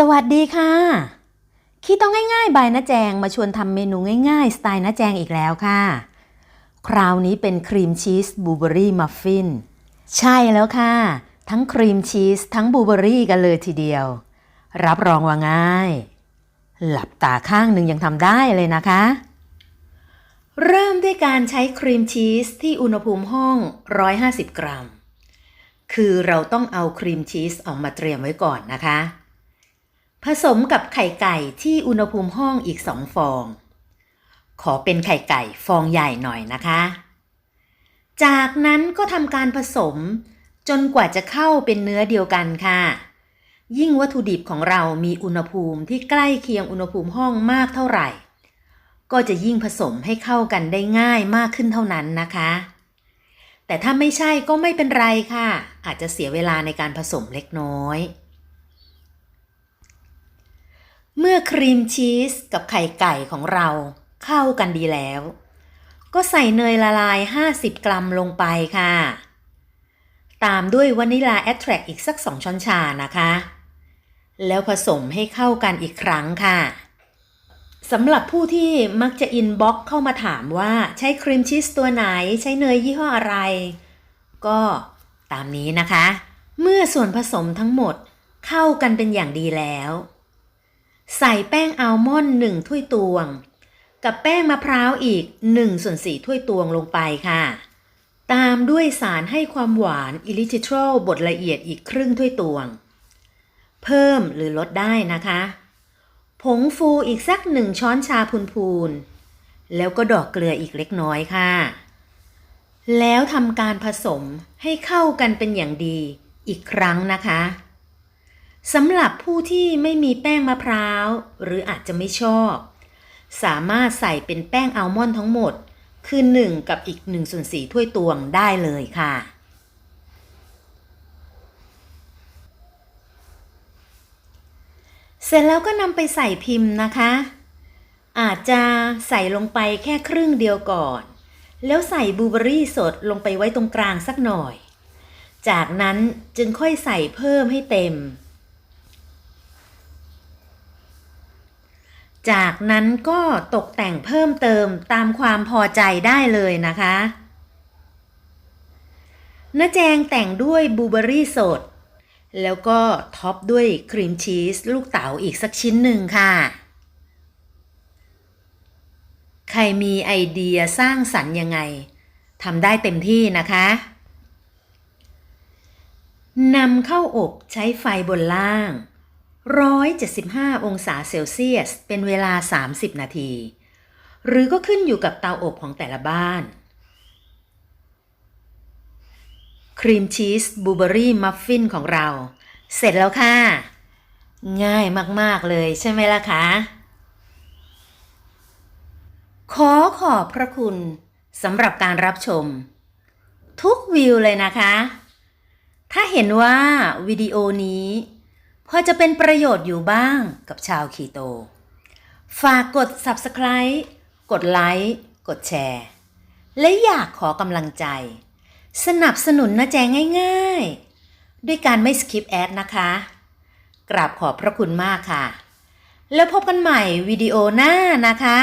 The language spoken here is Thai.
สวัสดีค่ะ คิดต้องง่ายๆ บายนะแจงมาชวนทำเมนูง่ายๆ สไตล์นะแจงอีกแล้วค่ะ คราวนี้เป็นครีมชีสบูเบอรี่มัฟฟิน ใช่แล้วค่ะ ทั้งครีมชีสทั้งบูเบอรี่กันเลยทีเดียว รับรองว่าง่าย หลับตาข้างหนึ่งยังทำได้เลยนะคะ เริ่มด้วยการใช้ครีมชีสที่อุณหภูมิห้อง 150 กรัม คือเราต้องเอาครีมชีสออกมาเตรียมไว้ก่อนนะคะ ผสมกับไข่ไก่ที่อุณหภูมิห้องอีก2ฟอง ขอเป็นไข่ไก่ฟองใหญ่หน่อยนะคะ จากนั้นก็ทำการผสมจนกว่าจะเข้าเป็นเนื้อเดียวกันค่ะ ยิ่งวัตถุดิบของเรามีอุณหภูมิที่ใกล้เคียงอุณหภูมิห้องมากเท่าไหร่ ก็จะยิ่งผสมให้เข้ากันได้ง่ายมากขึ้นเท่านั้นนะคะ แต่ถ้าไม่ใช่ก็ไม่เป็นไรค่ะ อาจจะเสียเวลาในการผสมเล็กน้อย เมื่อครีมชีสกับไข่ไก่ของเราเข้ากันดีแล้ว ก็ใส่เนยละลาย 50 กรัมลงไปค่ะ ตามด้วยวานิลาแอตแทรกอีกสัก 2 ช้อนชานะคะ แล้วผสมให้เข้ากันอีกครั้งค่ะสำหรับผู้ที่มักจะอินบ็อกเข้ามาถามว่าใช้ครีมชีสตัวไหนใช้เนยยี่ห้ออะไร ก็ตามนี้นะคะ เมื่อส่วนผสมทั้งหมดเข้ากันเป็นอย่างดีแล้ว ใส่แป้งอัลมอนด์1ถ้วยตวง กับแป้งมะพร้าวอีก1ส่วน4ถ้วยตวงลงไปค่ะ ตามด้วยสารให้ความหวานอิลิทิทรอลบดละเอียดอีกครึ่งถ้วยตวง เพิ่มหรือลดได้นะคะ ผงฟูอีกสักหนึ่งช้อนชาพูนๆ แล้วก็ดอกเกลืออีกเล็กน้อยค่ะ แล้วทำการผสมให้เข้ากันเป็นอย่างดีอีกครั้งนะคะ สำหรับผู้ที่ไม่มีแป้งมะพร้าว หรืออาจจะไม่ชอบ สามารถใส่เป็นแป้งอัลมอนด์ทั้งหมด คือ 1 กับอีก1ส่วน4ถ้วยตวงได้เลยค่ะ เสร็จแล้วก็นำไปใส่พิมพ์นะคะ อาจจะใส่ลงไปแค่ครึ่งเดียวก่อน แล้วใส่บลูเบอรี่สดลงไปไว้ตรงกลางสักหน่อย จากนั้นจึงค่อยใส่เพิ่มให้เต็ม จากนั้นก็ตกแต่งเพิ่มเติมตามความพอใจได้เลยนะคะน้าแจงแต่งด้วยบูเบอรี่สด แล้วก็ท็อปด้วยครีมชีสลูกเต๋าอีกสักชิ้นหนึ่งค่ะ ใครมีไอเดียสร้างสรรค์ยังไงทำได้เต็มที่นะคะนำเข้าอบใช้ไฟบนล่าง 175 องศาเซลเซียส เป็นเวลา 30 นาที หรือก็ขึ้นอยู่กับเตาอบของแต่ละบ้าน ครีมชีสบูเบอรี่มัฟฟินของเรา เสร็จแล้วค่ะ ง่ายมาก ๆ เลยใช่ไหมล่ะคะ ขอขอบพระคุณสำหรับการรับชม ทุกวิวเลยนะคะ ถ้าเห็นว่าวิดีโอนี้ พอจะเป็นประโยชน์อยู่บ้างกับชาวคีโต ฝากกด Subscribe กดไลค์กดแชร์ และอยากขอกำลังใจ สนับสนุนนะแจงง่ายๆ ด้วยการไม่สคิปแอดนะคะ กราบขอบพระคุณมากค่ะ แล้วพบกันใหม่วิดีโอหน้านะคะ